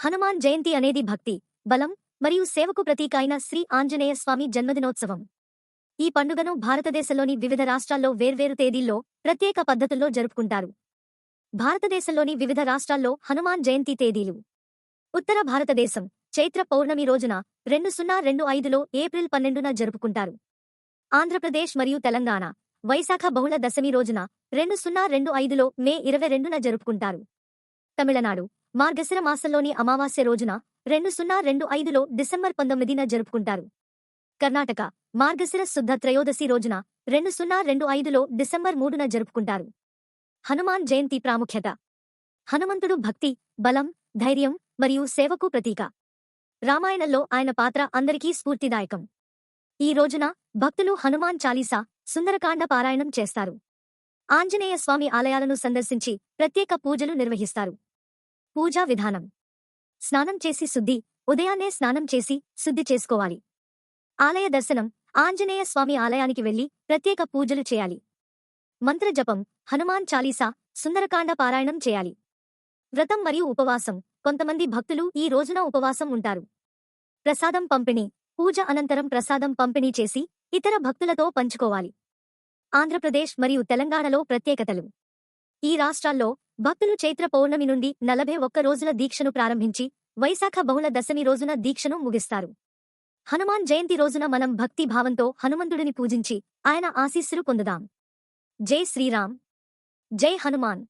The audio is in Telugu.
హనుమాన్ జయంతి అనేది భక్తి బలం మరియు సేవకు ప్రతీక అయిన శ్రీ ఆంజనేయ స్వామి జన్మదినోత్సవం. ఈ పండుగను భారతదేశంలోని వివిధ రాష్ట్రాల్లో వేర్వేరు తేదీల్లో ప్రత్యేక పద్ధతుల్లో జరుపుకుంటారు. భారతదేశంలోని వివిధ రాష్ట్రాల్లో హనుమాన్ జయంతి తేదీలు. ఉత్తర భారతదేశం చైత్ర పౌర్ణమి రోజున రెండు సున్నా రెండు ఐదులో ఏప్రిల్ పన్నెండున జరుపుకుంటారు. ఆంధ్రప్రదేశ్ మరియు తెలంగాణ వైశాఖ బహుళ దశమి రోజున రెండు సున్నా రెండు ఐదులో మే ఇరవై రెండున జరుపుకుంటారు. తమిళనాడు మార్గశిర మాసంలోని అమావాస్య రోజున రెండు సున్నా రెండు ఐదులో డిసెంబర్ పంతొమ్మిదిన జరుపుకుంటారు. కర్ణాటక మార్గశిర శుద్ధ త్రయోదశి రోజున రెండు సున్నా రెండు ఐదులో డిసెంబర్ మూడున జరుపుకుంటారు. హనుమాన్ జయంతి ప్రాముఖ్యత. హనుమంతుడు భక్తి బలం ధైర్యం మరియు సేవకు ప్రతీక. రామాయణంలో ఆయన పాత్ర అందరికీ స్ఫూర్తిదాయకం. ఈ రోజున భక్తులు హనుమాన్ చాలీసా సుందరకాండ పారాయణం చేస్తారు. ఆంజనేయ స్వామి ఆలయాలను సందర్శించి ప్రత్యేక పూజలు నిర్వహిస్తారు. పూజా విధానం. స్నానం చేసి శుద్ధి ఉదయాన్నే స్నానం చేసి శుద్ధి చేసుకోవాలి. ఆలయ దర్శనం ఆంజనేయ స్వామి ఆలయానికి వెళ్ళి ప్రత్యేక పూజలు చేయాలి. మంత్రజపం హనుమాన్ చాలీసా సుందరకాండ పారాయణం చేయాలి. వ్రతం మరియు ఉపవాసం కొంతమంది భక్తులు ఈ రోజున ఉపవాసం ఉంటారు. ప్రసాదం పంపిణీ పూజ అనంతరం ప్రసాదం పంపిణీ చేసి ఇతర భక్తులతో పంచుకోవాలి. ఆంధ్రప్రదేశ్ మరియు తెలంగాణలో ప్రత్యేకతలు. ఈ రాష్ట్రాల్లో భక్తులు చైత్ర పౌర్ణమి నుండి నలభై ఒక్క రోజుల దీక్షను ప్రారంభించి వైశాఖ బహుళ దశమి రోజున దీక్షను ముగిస్తారు. హనుమాన్ జయంతి రోజున మనం భక్తి భావంతో హనుమంతుడిని పూజించి ఆయన ఆశీస్సులు పొందుదాం. జై శ్రీరామ్. జై హనుమాన్.